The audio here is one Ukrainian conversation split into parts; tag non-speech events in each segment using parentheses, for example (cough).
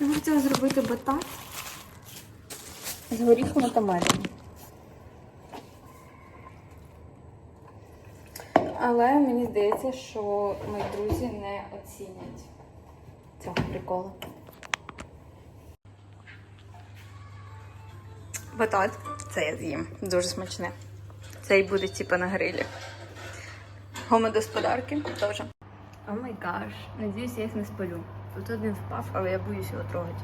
Я хотіла зробити батат з горіхами та медом. Але мені здається, що мої друзі не оцінять цього приколу. Батат. Це я з'їм. Дуже смачне. Це і буде типу на грилі. Гомодосподарки теж. О май гаш. Надіюсь, я їх не спалю. Тут один впав, але я боюсь його трогати.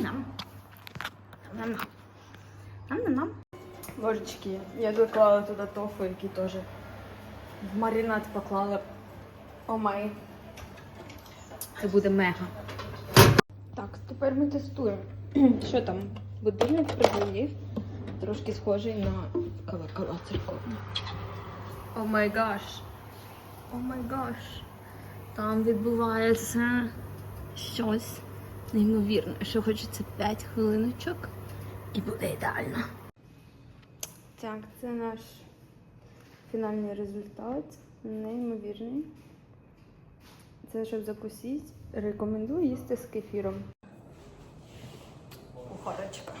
Нам. Нам. Нам. Нам. Божечки, я доклала туди тофу, який теж в маринад поклала. О май. Це буде мега. Так, тепер ми тестуємо. (clears throat) Що там? Будильник прибулів. Трошки схожий на колокола церковні. О май гаш. О май гаш. Там відбувається щось неймовірне, що хочеться 5 хвилиночок і буде ідеально. Так, це наш фінальний результат. Неймовірний. Це щоб закусити. Рекомендую їсти з кефіром. Кухарочка.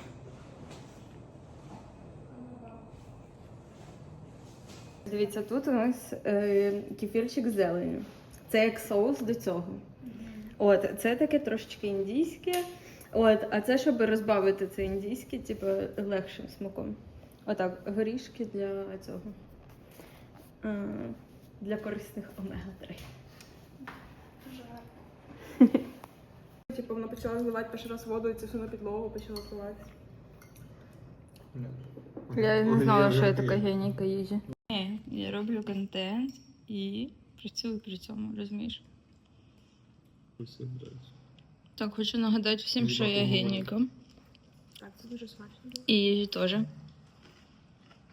Дивіться, тут у нас е, кефірчик з зеленю. Це як соус до цього. От, це таке трошечки індійське. От, а це щоб розбавити це індійське, типу, легшим смаком. Отак, горішки для цього. Для корисних омега-3. Типу, вона почала зливати перший раз воду, і це все на підлогу почало зливати. Я не знала, що я така генійка їжі. Ні, я роблю контент і працюю при цьому, розумієш? Так, хочу нагадати всім, що я генійка. Так, це дуже смачно. І їжі теж.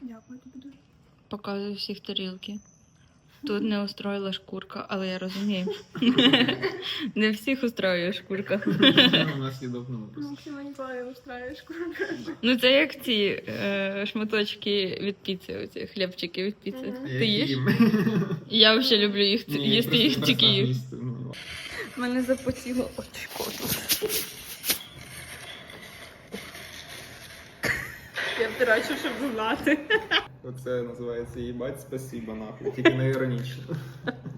Дякую тобі дуже. Показую всіх тарілки. Тут не устроїла шкурка, але я розумію. (laughs) Не всіх устроює шкурка. У нас їдобного просто. Максима устраюєш Ну це як ці е, шматочки від піци, оці хлібчики від піци. Ти їш? Я взагалі люблю їх їсти їх тільки їх. ну, Мене запотіло очко. Я втрачу, щоб знати. Оце називається їбать спасіба, нахуй. Тільки не іронічно. (laughs)